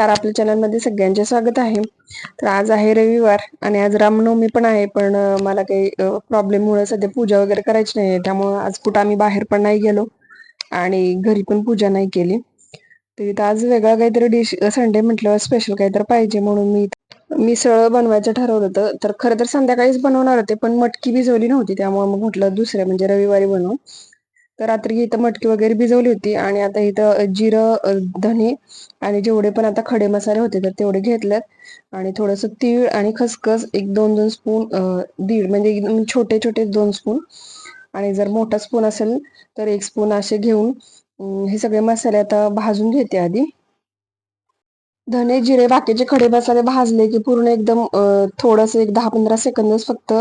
नमस्कार आपल्या चॅनलमध्ये सगळ्यांचे स्वागत आहे. तर आज आहे रविवार आणि आज रामनवमी पण आहे पण मला काही प्रॉब्लेममुळे सध्या पूजा वगैरे करायची नाही त्यामुळे आज कुठं आम्ही बाहेर पण नाही गेलो आणि घरी पण पूजा नाही केली. तर इथं आज वेगळा काहीतरी डिश संडे म्हटल्यावर स्पेशल काहीतरी पाहिजे म्हणून मी मिसळ बनवायचं ठरवलं होतं. तर खरं तर संध्याकाळीच बनवणार होते पण मटकी भिजवली नव्हती त्यामुळे मग म्हटलं दुसऱ्या म्हणजे रविवारी बनवू. तर रात्री इथं मटकी वगैरे भिजवली होती आणि आता इथं जिरं धने आणि जेवढे पण आता खडे मसाले होते तर तेवढे घेतलेत. आणि थोडस तीळ आणि खसखस एक दोन दोन स्पून दीड म्हणजे एकदम छोटे छोटे दोन स्पून. आणि जर मोठा स्पून असेल तर एक स्पून असे घेऊन हे सगळे मसाले आता भाजून घेते आधी. धने जिरे बाकीचे खडे मसाले भाजले की पूर्ण एकदम थोडस एक दहा पंधरा सेकंदच फक्त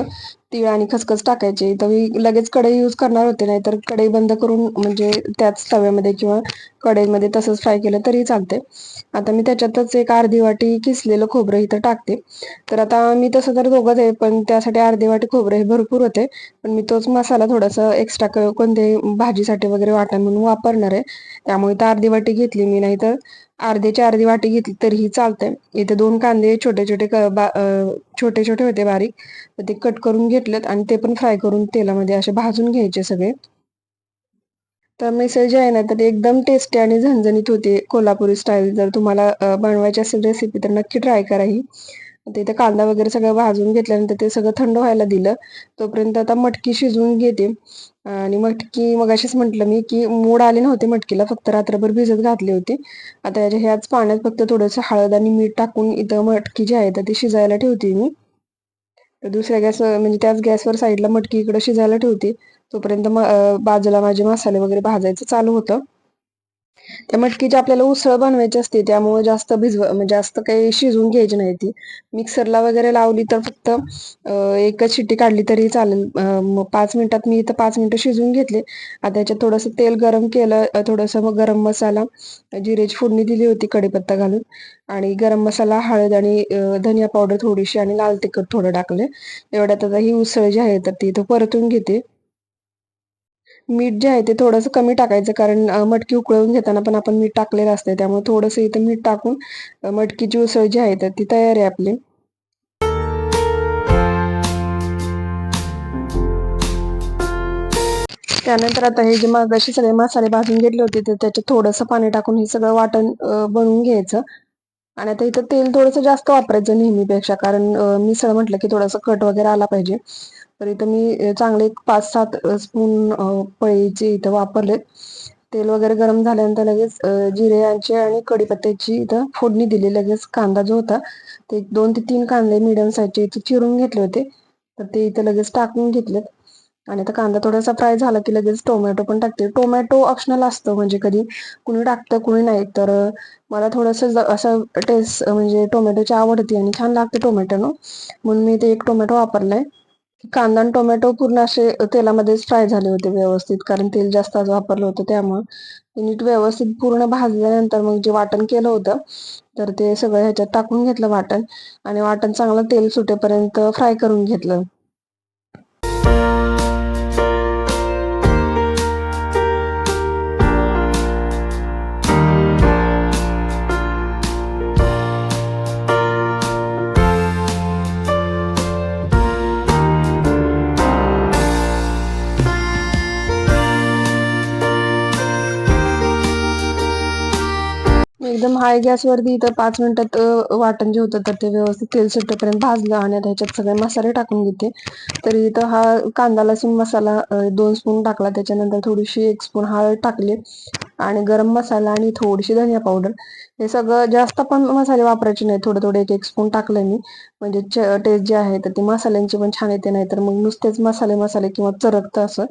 तीळ आणि खसखस टाकायचे. तर मी लगेच कढई यूज करणार होते नाहीतर कढई बंद करून म्हणजे त्याच तव्यामध्ये किंवा कढईमध्ये तसंच फ्राय केलं तरी चालते आता मी त्याच्यातच एक अर्धी वाटी किसलेलं खोबरं इथं टाकते. तर आता मी तसं तर दोघंच आहे पण त्यासाठी अर्धी वाटी खोबरं हे भरपूर होते. पण मी तोच मसाला थोडासा एक्स्ट्रा कोणते भाजीसाठी वगैरे वाटण म्हणून वापरणार आहे. त्यामुळे तर अर्धी वाटी घेतली मी नाही अर्धेच्या अर्धी वाटी घेतली तरीही चालतंय. इथे दोन कांदे छोटे छोटे छोटे छोटे होते बारीक. तर ते कट करून घेतलेत आणि ते पण फ्राय करून तेलामध्ये असे भाजून घ्यायचे सगळे. तर मिसळ जे आहे ना तर एकदम टेस्टी आणि झणझणीत होते कोल्हापुरी स्टाईल जर तुम्हाला बनवायची असेल रेसिपी तर नक्की ट्राय करा ही. तिथे कांदा वगैरे सगळं भाजून घेतल्यानंतर ते सगळं थंड व्हायला दिलं. तोपर्यंत आता मटकी शिजवून घेते. आणि मटकी मग अशीच म्हटलं मी की मोड आले नव्हते मटकीला फक्त रात्रभर भिजत घातली होती. आता याच्या ह्याच पाण्यात फक्त थोडंसं हळद आणि मीठ टाकून इथं मटकी जी आहे तर ती शिजायला ठेवते मी. दुसऱ्या गॅस म्हणजे त्याच गॅसवर साईडला मटकी इकडं शिजायला ठेवते. तोपर्यंत बाजूला माझे मसाले वगैरे भाजायचं चालू होतं. त्या मटकीची आपल्याला उसळ बनवायची असते त्यामुळे जास्त भिजव म्हणजे जास्त काही शिजवून घ्यायची नाही ती. मिक्सरला वगैरे लावली तर फक्त एकच शिट्टी काढली तरी चालेल. पाच मिनिटात मी इथं पाच मिनिटं शिजवून घेतले. आता त्याच्यात थोडंसं तेल गरम केलं थोडंसं मग गरम मसाला जिरेची फोडणी दिली होती कढीपत्ता घालून. आणि गरम मसाला हळद आणि धनिया पावडर थोडीशी आणि लाल तिखट थोडं टाकले. एवढ्यात आता ही उसळ जी आहे तर ती इथं परतून घेते. मीठ जे आहे ते थोडंसं कमी टाकायचं कारण मटकी उकळवून घेताना पण आपण मीठ टाकलेलं असते त्यामुळे थोडंसं इथं मीठ टाकून मटकीची उसळ जी आहे तर ती तयार आहे आपली. त्यानंतर आता हे जे असे सगळे मसाले भाजून घेतले होते तर त्याच्यात थोडंसं पाणी टाकून हे सगळं वाटण बनवून घ्यायचं. आणि आता इथं तेल थोडंसं जास्त वापरायचं नेहमीपेक्षा कारण मिसळ म्हटलं की थोडंसं कट वगैरे आला पाहिजे. तर इथं मी चांगले एक पाच सात स्पून पळीचे इथं वापरले तेल वगैरे गरम झाल्यानंतर लगेच जिऱ्याची आणि कढीपत्त्याची इथं फोडणी दिली. लगेच कांदा जो होता ते दोन ते तीन कांदे मिडियम साईजचे इथं चिरून घेतले होते. तर ते इथं लगेच टाकून घेतलेत. आणि आता कांदा थोडासा फ्राय झाला की लगेच टोमॅटो पण टाकते. टोमॅटो ऑप्शनल असतं म्हणजे कधी कुणी टाकतं कुणी नाही. तर मला थोडंसं असं टेस्ट म्हणजे टोमॅटोची आवडते आणि छान लागते टोमॅटोनं म्हणून मी ते एक टोमॅटो वापरलाय. कांदा आणि टोमॅटो पूर्ण असे तेलामध्येच फ्राय झाले होते व्यवस्थित कारण तेल जास्त आज वापरलं होतं त्यामुळे. नीट व्यवस्थित पूर्ण भाजल्यानंतर मग जे वाटण केलं होतं तर ते सगळं ह्याच्यात टाकून घेतलं वाटण. आणि वाटण चांगलं तेल सुटेपर्यंत फ्राय करून घेतलं. एकदम हाय गॅसवरती इथं पाच मिनिटात वाटण जे होतं तर ते व्यवस्थित तेल सुटेपर्यंत भाजलं आणि आता ह्याच्यात सगळे मसाले टाकून घेते. तर इथं हा कांदा लसूण मसाला दोन स्पून टाकला. त्याच्यानंतर थोडीशी एक स्पून हळद टाकली. आणि गरम मसाला आणि थोडीशी धनिया पावडर हे सगळं जास्त पण मसाले वापरायचे नाही थोडं थोडे एक एक स्पून टाकलं मी. म्हणजे टेस्ट जे आहे तर ती मसाल्यांची पण छान येते नाही तर मग नुसतेच मसाले मसाले किंवा चरकतं असं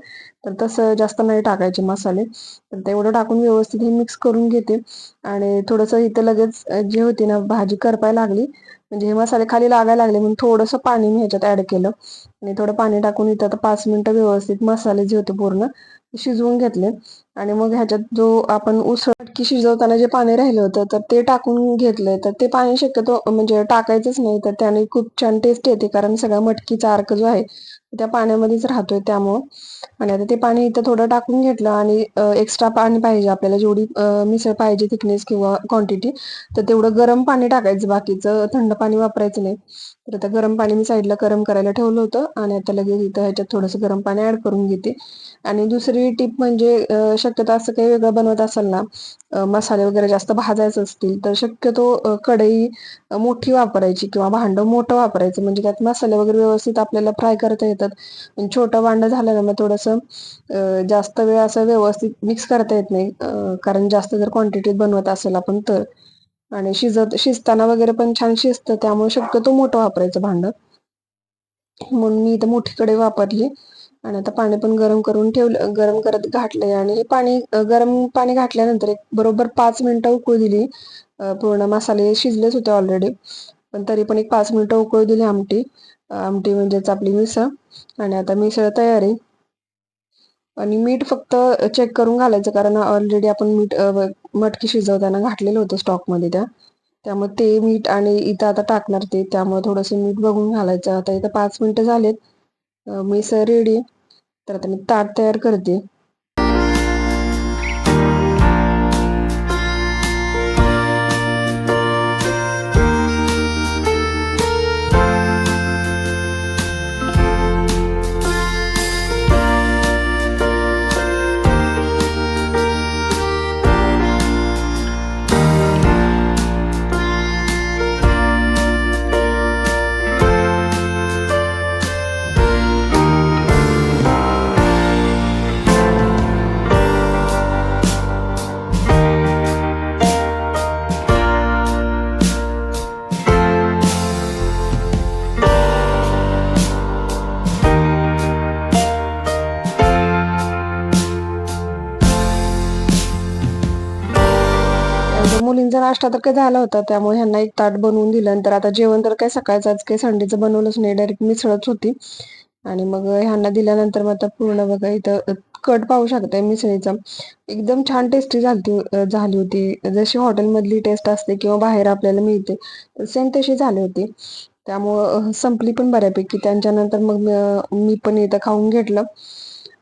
तर तसं जास्त नाही टाकायचे मसाले. तर तेवढं टाकून व्यवस्थित हे मिक्स करून घेते. आणि थोडंसं इथं लगेच जी होती ना भाजी करपाय लागली. म्हणजे हे मसाले खाली लागायला लागले म्हणून थोडंसं पाणी मी ह्याच्यात ऍड केलं. आणि थोडं पाणी टाकून इथं आता पाच मिनिटं व्यवस्थित मसाले जे होते पूर्ण शिजवून घेतले. आणि मग ह्याच्यात जो आपण उसळ की शिजवताना जे पाणी राहिलं होतं तर ते टाकून घेतलंय. तर ते पाणी शक्यतो म्हणजे टाकायचंच नाही. तर त्याने खूप छान टेस्ट येते कारण सगळा मटकीचा अर्क जो आहे त्या पाण्यामध्येच राहतोय त्यामुळं. आणि आता ते पाणी इथं थोडं टाकून घेतलं आणि एक्स्ट्रा पाणी पाहिजे आपल्याला. जेवढी मिसळ पाहिजे थिकनेस किंवा क्वांटिटी तर तेवढं गरम पाणी टाकायचं. बाकीचं थंड पाणी वापरायचं नाही. तर आता गरम पाणी मी साईडला गरम करायला ठेवलं होतं. आणि आता लगेच इथं ह्याच्यात थोडंसं गरम पाणी ऍड करून घेते. आणि दुसरी टीप म्हणजे शक्यतो असं काही वेगळं बनवत असाल ना मसाले वगैरे जास्त भाजायचे असतील तर शक्यतो कढई मोठी वापरायची किंवा भांड मोठं वापरायचं. म्हणजे त्यात मसाले वगैरे व्यवस्थित आपल्याला फ्राय करता येतात. छोटं भांड झालं ना मग थोडंसं जास्त वेळ असं व्यवस्थित मिक्स करता येत नाही. कारण जास्त जर क्वांटिटीत बनवत असेल आपण तर. आणि शिजत शिजताना वगैरे पण छान शिजतं. त्यामुळे शक्यतो मोठं वापरायचं भांड. म्हणून मी इथं मोठी कढई वापरली आणि आता पाणी पण गरम करून ठेवलं गरम करत घातलंय. आणि हे पाणी गरम पाणी घातल्यानंतर एक बरोबर पाच मिनिटं उकळू दिली. पूर्ण मसाले शिजलेच होते ऑलरेडी पण तरी पण एक पाच मिनिटं उकळू दिली आमटी. आमटी म्हणजेच आपली मिसळ. आणि आता मिसळ तयार. आहे आणि मीठ फक्त चेक करून घालायचं. कारण ऑलरेडी आपण मीठ मटकी शिजवताना घातलेलं होतं स्टॉकमध्ये त्या. त्यामुळे ते मीठ आणि इथं आता टाकणार ते. त्यामुळे थोडंसं मीठ बघून घालायचं. आता इथं पाच मिनिटं झालेत. मिसळ रेडी तर आता मी ताट तयार करते. नाश्ता तर काही झाला होता त्यामुळे ह्यांना एक ताट बनवून दिलं. नंतर आता जेवण तर काही सकाळचं आज काही संडेचं बनवलंच नाही डायरेक्ट मिसळच होती. आणि मग ह्यांना दिल्यानंतर मग आता पूर्ण बघा इथं कट पाहू शकताय मिसळीचा. एकदम छान टेस्टी झाली झाली होती. जशी हॉटेलमधली टेस्ट असते किंवा बाहेर आपल्याला मिळते सेम तशी झाली होती. त्यामुळं संपली पण बऱ्यापैकी. त्यांच्यानंतर मग मी पण इथं खाऊन घेतलं.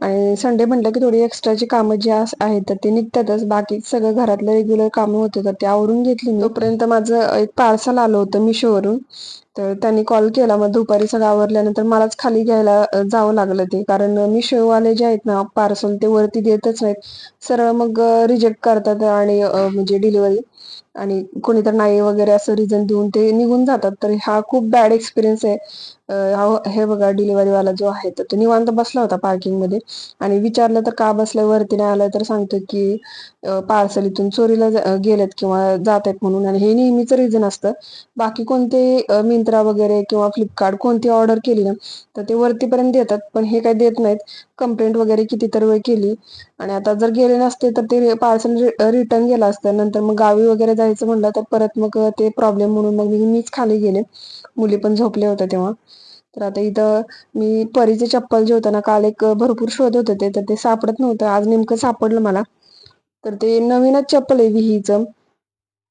आणि संडे म्हटलं की थोडी एक्स्ट्राची कामं जी आहेत तर ते निघतातच. बाकी सगळं घरातलं रेग्युलर कामं होते तर ते आवरून घेतली मी. तोपर्यंत माझं एक पार्सल आलं होतं मिशोवरून. तर त्यांनी कॉल केला. मग दुपारी सगळं आवरल्यानंतर मलाच खाली घ्यायला जावं लागलं ते. कारण मिशोवाले जे आहेत ना पार्सल ते वरती देतच नाहीत. सरळ मग रिजेक्ट करतात आणि म्हणजे डिलिव्हरी आणि कोणी तर नाही वगैरे असं रिझन देऊन ते निघून जातात. तर हा खूप बॅड एक्सपिरियन्स आहे. हे बघा डिलिव्हरीवाला जो आहे तर तो निवांत बसला होता पार्किंगमध्ये आणि विचारलं तर का बसलाय वरती नाही आलं तर सांगतो की पार्सल इथून चोरीला गेलेत किंवा जात आहेत म्हणून. आणि हे नेहमीच रिझन असतं. बाकी कोणते मिंत्रा वगैरे किंवा फ्लिपकार्ट कोणती ऑर्डर केली ना तर ते वरतीपर्यंत देतात. पण हे काही देत नाहीत. कंप्लेंट वगैरे किती तर वेळ केली. आणि आता जर गेले नसते तर ते पार्सल रिटर्न गेलं असतं. नंतर मग गावी वगैरे जायचं म्हणलं तर परत मग ते प्रॉब्लेम म्हणून मग मीच खाली गेले. मुली पण झोपले होते तेव्हा. तर आता इथं मी परीचे चप्पल जे होतं ना काल एक भरपूर शोध होते ते तर ते सापडत नव्हतं. आज नेमकं सापडलं मला. तर ते नवीनच चप्पल आहे विहीचं.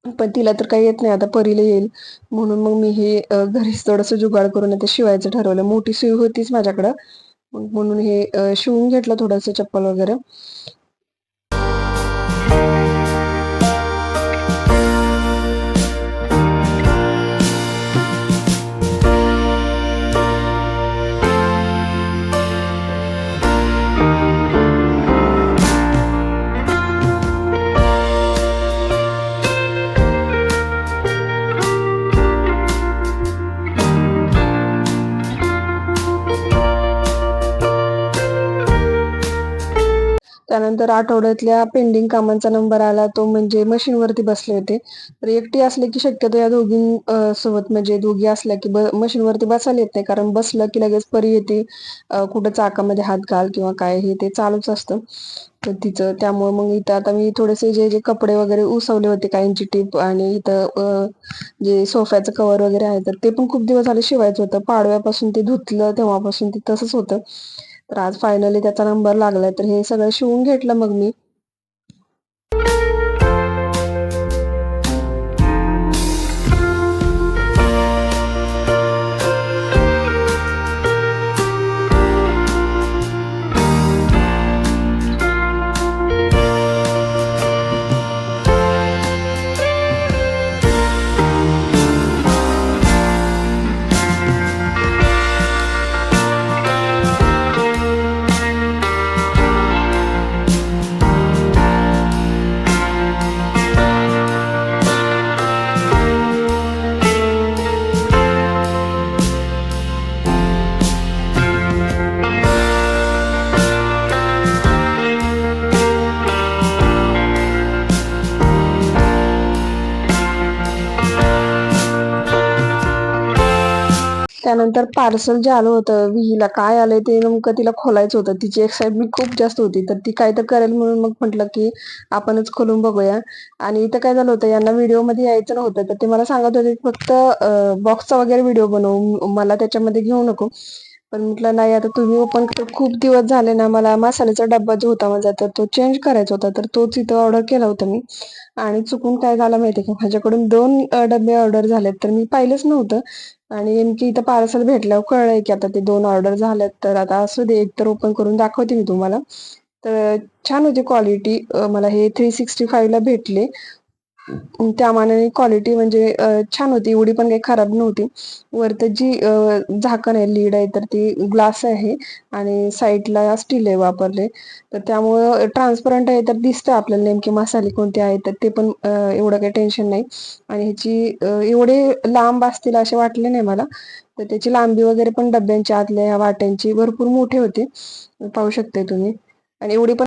पण तिला तर काही येत नाही. आता परीला येईल. म्हणून मग मी हे घरीच थोडंसं जुगाड करून ते शिवायचं ठरवलं. मोठी सुई होतीच माझ्याकडं. म्हणून हे शिवून घेतलं थोडंसं चप्पल वगैरे. त्यानंतर आठवड्यातल्या पेंडिंग कामांचा नंबर आला तो म्हणजे मशीनवरती बसले होते. तर एकटी असले की शक्यतो या दोघी सोबत म्हणजे दोघी असल्या की मशीनवरती बसायला येत नाही. कारण बसलं की लगेच परी येते कुठं चाकामध्ये हात घाल किंवा काय हे ते चालूच असतं. तर तिचं त्यामुळे मग इथं आता मी थोडेसे जे जे कपडे वगैरे उसवले होते काहींची टीप आणि इथं जे सोफ्याचं कवर वगैरे आहे तर ते पण खूप दिवस झाले शिवायचं होतं. पाडव्यापासून ते धुतलं तेव्हापासून ते तसंच होतं. तर आज फायनली त्याचा नंबर लागलाय. तर हे सगळं शिवून घेतलं मग मी. त्यानंतर पार्सल जे आलं होतं विहीला काय आलंय ते नेमकं तिला खोलायचं होतं. तिची एक्साइटमेंट खूप जास्त होती. तर ती काय तर करेल म्हणून मग म्हटलं की आपणच खोलून बघूया. आणि इथं काय झालं होतं यांना व्हिडिओमध्ये यायचं नव्हतं. तर ते मला सांगत होते की फक्त बॉक्सचा वगैरे व्हिडिओ बनवू. मला त्याच्यामध्ये घेऊ नको. पण म्हटलं नाही आता तुम्ही ओपन खूप दिवस झाले ना मला मसाल्याचा डब्बा जो होता माझा तर तो चेंज करायचा होता. तर तोच इथं ऑर्डर केला होता मी. आणि चुकून काय झालं माहिती का? माझ्याकडून दोन डबे ऑर्डर झालेत तर मी पाहिलंच नव्हतं. आणि नेमकी इथं पार्सल भेटल्यावर कळलंय की आता ते दोन ऑर्डर झाल्यात तर आता असू दे एक तर ओपन करून दाखवते मी तुम्हाला. तर छान होती क्वालिटी मला हे थ्री सिक्स्टी फाईव्हला भेटले. त्या मानाने क्वालिटी म्हणजे छान होती. एवढी पण काही खराब नव्हती. वरती जी झाकण आहे लीड आहे तर ती ग्लास आहे आणि साईडला स्टील आहे वापरले. तर त्यामुळं ट्रान्सपरंट आहे तर दिसतं आपल्याला नेमके मसाले कोणते आहेत तर ते पण एवढं काही टेन्शन नाही. आणि ह्याची एवढे लांब असतील असे वाटले नाही मला. तर त्याची लांबी वगैरे पण डब्यांच्या आतल्या ह्या वाट्यांची भरपूर मोठी होती. पाहू शकते तुम्ही. आणि एवढी पण